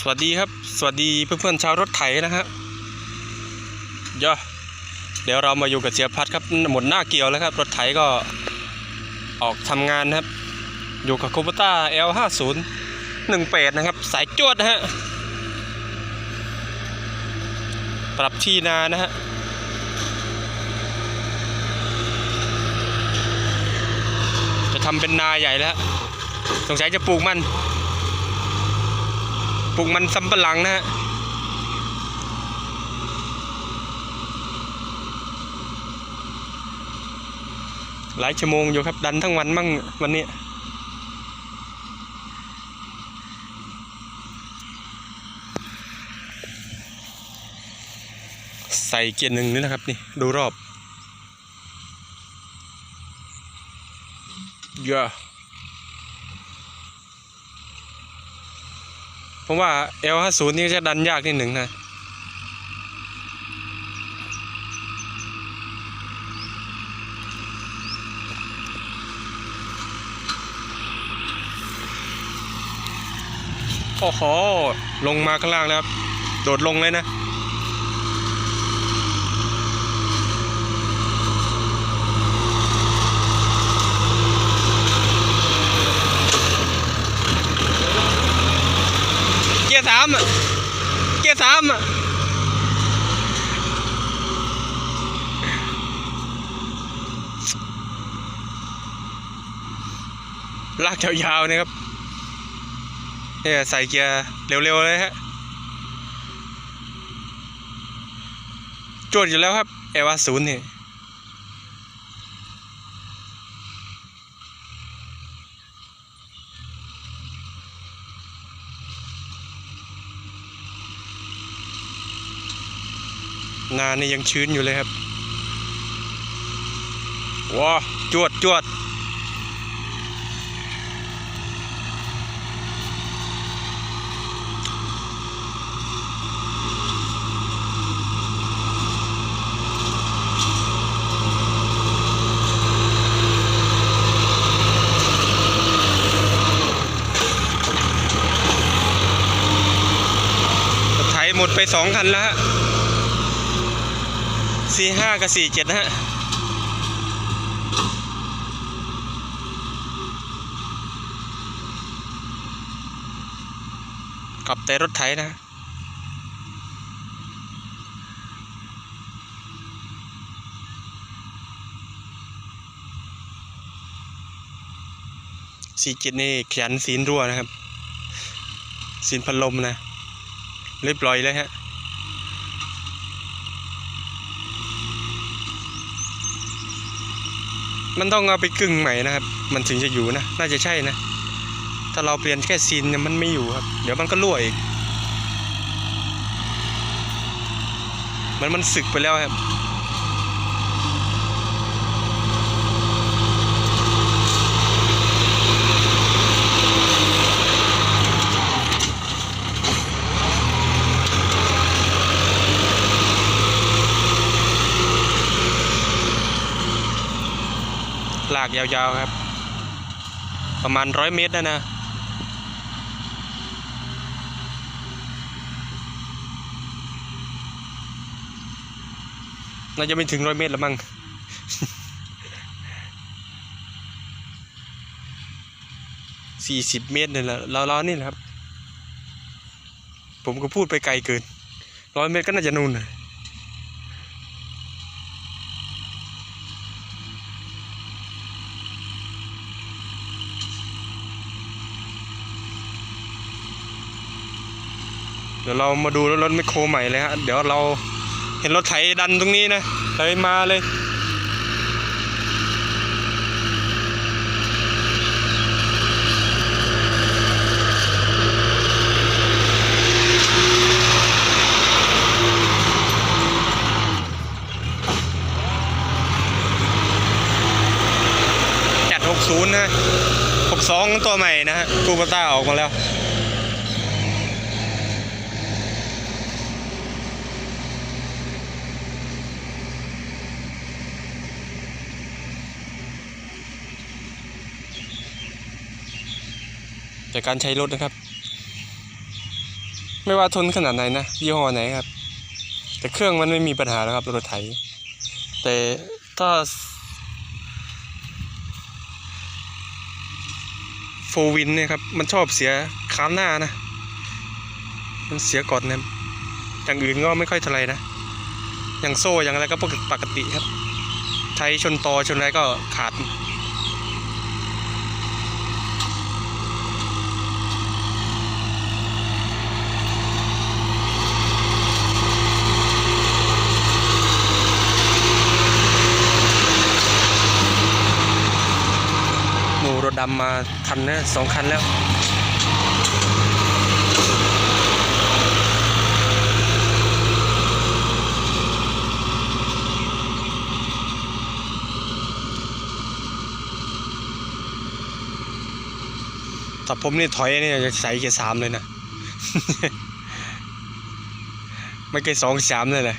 สวัสดีครับ สวัสดีเพื่อนๆชาวรถไถนะฮะเดี๋ยวเดี๋ยวเรามาอยู่กับเสียพัดครับหมดหน้าเกี่ยวแล้วครับ รถไถก็ออกทำงานนะครับ อยู่กับโคบต้า L50 18 นะครับ สายจวดนะฮะ ปรับที่นานะฮะจะทำเป็นนาใหญ่แล้วสงสัยจะปลูกมัน ปลูกมันสำปะหลังนะฮะหลายชั่วโมงอยู่ครับดันทั้งวันมั่งวันนี้ใส่เกียร์หนึ่งนี่นะครับนี่ดูรอบเยอะ เพราะว่า L50 นี่จะดันยากนิดหนึ่งนะโอ้โห ลงมาข้างล่างแล้วครับ โดดลงเลยนะ กียร์สามะเกียร์สามะลากยาวๆนะครับเนี่ยใส่เกียร์เร็วๆเลยฮะจวดอยู่แล้วครับเอวาศูนย์เนี่ย นานี่ยังชื้นอยู่เลยครับว้าจวดจวดหมดไปสองคันแล้วฮะ สี่ห้ากับสี่เจ็ดนะฮะขับแต่รถไถนะสี่เจ็ดนี่ขยันศีลรั่วนะครับศีลพัดลมนะเรียบร้อยเลยฮะ มันต้องเอาไปกึ่งใหม่นะครับ มันถึงจะอยู่นะ น่าจะใช่นะ ถ้าเราเปลี่ยนแค่ซีนเนี่ยมันไม่อยู่ครับ เดี๋ยวมันก็รั่วอีก มันมันสึกไปแล้วครับ ลากยาวๆครับ ประมาณร้อยเมตรนะนะน่าจะไม่ถึงร้อยเมตรล้วมั้งสี่สิบเมตรเนี่ยแหละเราๆนี่แหละครับ ผมก็พูดไปไกลเกินร้อยเมตรก็น่าจะนู่นนะ เดี๋ยวเรามาดูรถแมโครใหม่เลยฮะ เดี๋ยวเราเห็นรถไถดันตรงนี้นะเลยมาเลยจัด60นะ62 ตัวใหม่นะฮะกูปต้าออกมาแล้ว จากการใช้รถนะครับ ไม่ว่าทนขนาดไหนนะยี่ห้อไหนครับ แต่เครื่องมันไม่มีปัญหาแล้วครับรถไถ แต่ถ้าโฟวินเนี่ยครับ มันชอบเสียค้ามหน้านะ มันเสียก่อนนะอย่างอื่นก็ไม่ค่อยเท่าไรนะ อย่างโซ่อย่างอะไรก็ปกติครับไทยชนตอชนอะไรก็ขาด นูรถดำมาคันนะสองคันแล้วแต่ผมนี่ถอยนี่จะใส่เกียร์สามเลยนะ ไม่เกียร์สองสามเลยเลย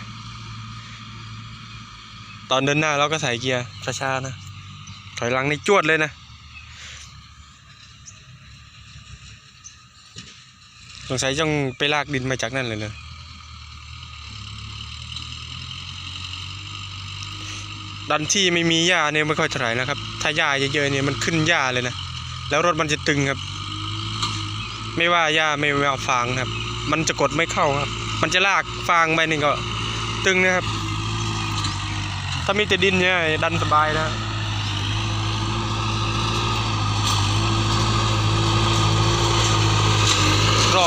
ตอนเดินหน้าเราก็ใส่เกียร์ช้าๆนะ ถอยหลังในจวดเลยนะ สงสัยต้องไปลากดินมาจากนั่นเลยเลยดันที่ไม่มีหญ้าเนี่ยไม่ค่อยเท่าไหร่นะครับ ถ้าหญ้าเยอะๆเนี่ยมันขึ้นหญ้าเลยนะ แล้วรถมันจะตึงครับ ไม่ว่าหญ้าไม่ว่าฟางครับ มันจะกดไม่เข้าครับ มันจะลากฟางไปนี่ก็ตึงนะครับ ถ้ามีแต่ดินเนี่ยดันสบายนะร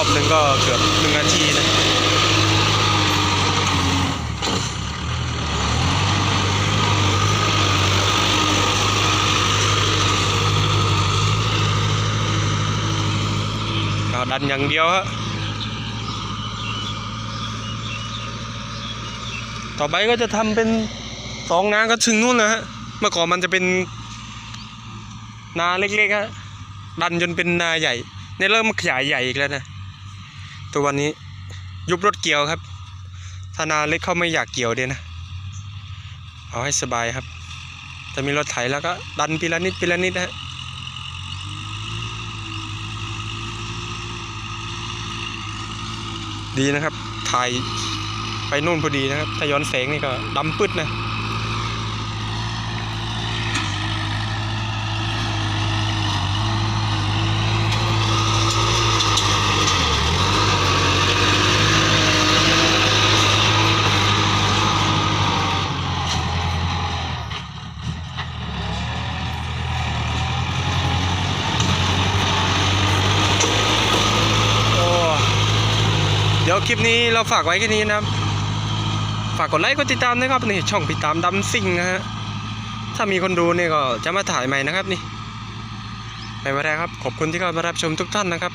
อบหนึ่งก็เกือบหนึ่งนาทีนะเอาดันอย่างเดียวฮะต่อไปก็จะทำเป็นสองนาก็ถึงนู่นนะฮะ เมื่อก่อนมันจะเป็นนาเล็กๆฮะดันจนเป็นนาใหญ่เนี่ยเริ่มขยายใหญ่อีกแล้วนะ ตัววันนี้ยุบรถเกี่ยวครับถ้านาเล็กเขาไม่อยากเกี่ยวเดียนะ เอาให้สบายครับถ้ามีรถไถแล้วก็ดันปีละนิดปีละนิดนะฮะดีนะครับ ถ่ายไปนู่นพอดีนะครับ ถ้าย้อนแสงนี่ก็ดำปึ๊ดนะ โอ้ เดี๋ยวคลิปนี้เราฝากไว้แค่นี้นะครับ ฝากกดไลค์กดติดตามนะครับนี่ช่องติดตามดำซิ่งนะฮะถ้ามีคนดูเนี่ยก็จะมาถ่ายใหม่นะครับนี่ไม่เป็นไรครับขอบคุณที่เข้ามารับชมทุกท่านนะครับ